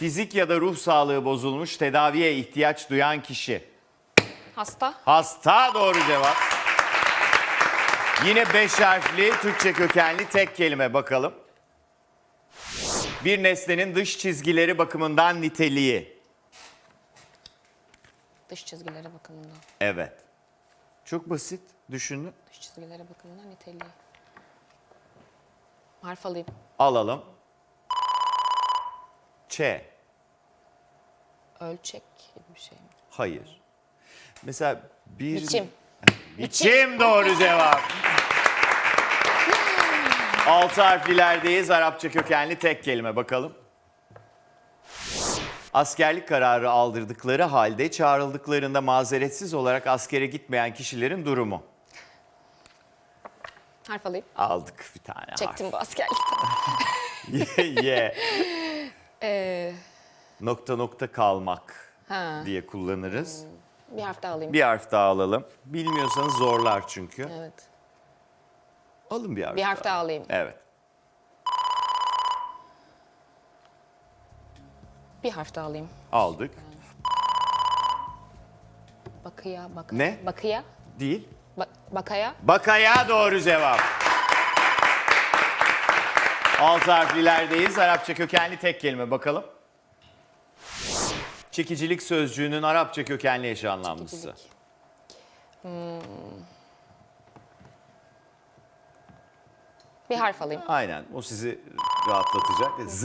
Fizik ya da ruh sağlığı bozulmuş, tedaviye ihtiyaç duyan kişi. Hasta. Hasta doğru cevap. Yine beş harfli Türkçe kökenli tek kelime bakalım. Bir nesnenin dış çizgileri bakımından niteliği. Dış çizgileri bakımından. Evet. Çok basit düşünün. Dış çizgileri bakımından niteliği. Harf alayım. Alalım. Ç. Ölçek gibi bir şey mi? Hayır. Mesela bir... Biçim. Biçim doğru cevap. Altı harflilerdeyiz. Arapça kökenli tek kelime bakalım. Askerlik kararı aldırdıkları halde çağrıldıklarında mazeretsiz olarak askere gitmeyen kişilerin durumu. Harf alayım. Aldık bir tane Çektim bu askerlikten. harf. ye, ye. Ee, Nokta nokta kalmak ha. diye kullanırız. Bir harf daha alayım. Bir harf daha alalım. Bilmiyorsanız zorlar çünkü. Evet. Alın bir harf Bir harf daha alayım. Evet. Bir harf daha alayım. Aldık. Bakıya, baka. Ne? Bakıya, Değil. ba- bakaya. Bakaya doğru cevap. Altı harflilerdeyiz. Arapça kökenli tek kelime bakalım. Çekicilik sözcüğünün Arapça kökenli eşi anlamlısı. Çekicilik. Bir harf alayım. Aynen o sizi rahatlatacak. Z.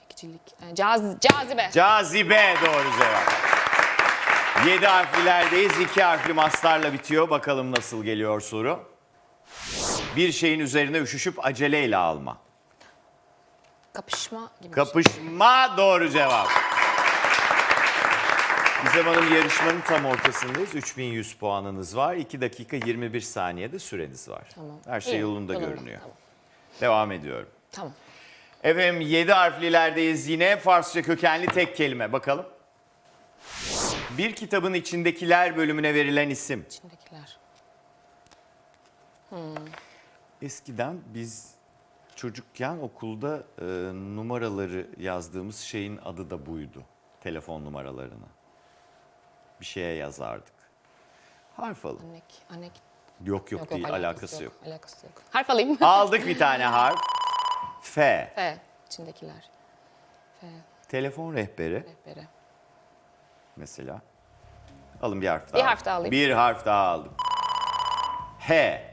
Çekicilik. Ee, Caz, cazibe. Cazibe doğru cevap. Yedi harflilerdeyiz. İki harfli maslarla bitiyor. Bakalım nasıl geliyor soru. Bir şeyin üzerine üşüşüp aceleyle alma. Kapışma gibi şey. Kapışma doğru cevap. Gizem Hanım yarışmanın tam ortasındayız. 3100 puanınız var. 2 dakika 21 saniyede süreniz var. Tamam. Her şey İyi, yolunda yolunda, görünüyor. tamam. Devam ediyorum. Tamam. Efendim 7 harflilerdeyiz yine. Farsça kökenli tek kelime. Bakalım. Bir kitabın içindekiler bölümüne verilen isim. İçindekiler. Eskiden biz çocukken okulda e, numaraları yazdığımız şeyin adı da buydu. Telefon numaralarını. Bir şeye yazardık. Harf alın. Anek, anek. Yok yok, değil alakası, yok. Alakası yok. Harf alayım. Aldık bir tane harf. F. F. İçindekiler. F. Telefon rehberi Rehberi. mesela. Alın bir harf daha. harf daha alayım. Bir harf daha aldım. H.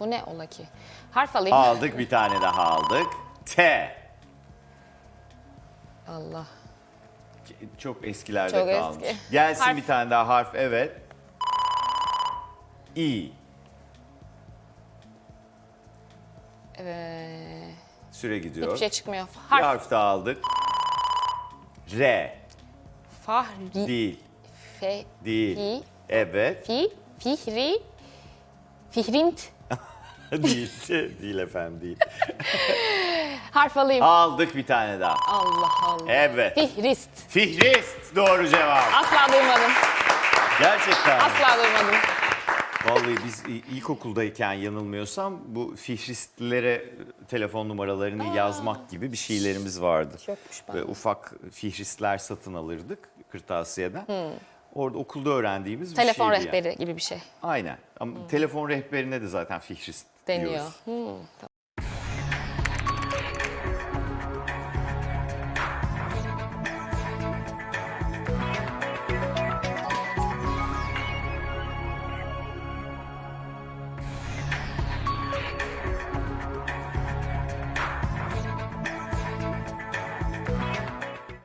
Bu ne ola ki? Harf alayım. Aldık bir tane daha aldık. T. Allah. Çok eskilerde Çok kalmış. eski. Gelsin Harf. bir tane daha harf evet. İ. Ee, Süre gidiyor. hiçbir şey çıkmıyor. Bir Harf. harf daha aldık. R. Fahri. Değil. Fe. Değil. Fi. Evet. Fi. Fihri. Fihrint. değil. Değil efendim değil. Harf alayım. Aldık bir tane daha. Allah Allah. Evet. Fihrist. Fihrist doğru cevap. Asla duymadım. Gerçekten. Asla duymadım. Vallahi biz i- ilkokuldayken yanılmıyorsam bu fihristlere telefon numaralarını yazmak gibi bir şeylerimiz vardı. Çokmuş ben. Ve ufak fihristler satın alırdık kırtasiyeden. Orada okulda öğrendiğimiz bir Telefon şeydi yani. rehberi gibi bir şey Aynen. Ama telefon rehberine de zaten fihrist deniyor. diyoruz. Hmm,